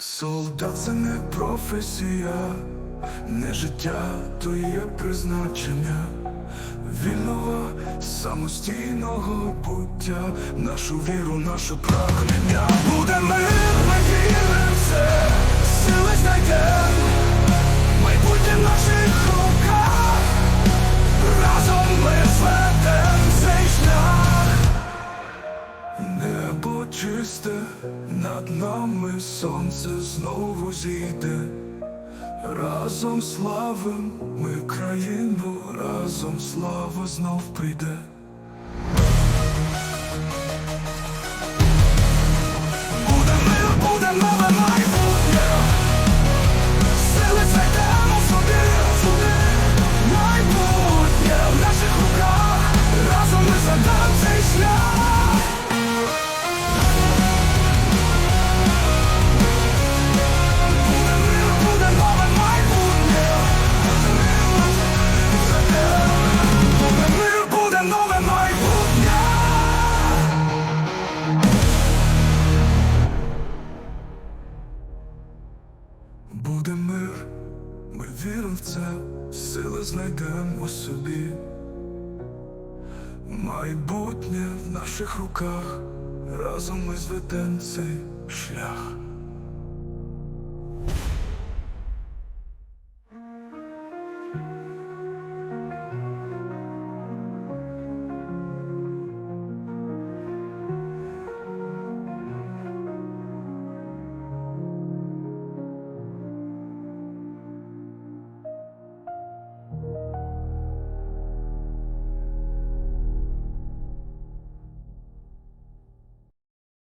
Солдат це не професія, не життя, то є призначення вільного самостійного буття, нашу віру, наше прагнення. Буде ми Чисте, над нами сонце знову зійде. Разом славим ми країну, разом слава знов прийде. Буде мир, ми віримо в це, сили знайдемо собі. Майбутнє в наших руках, разом ми зведемо цей шлях.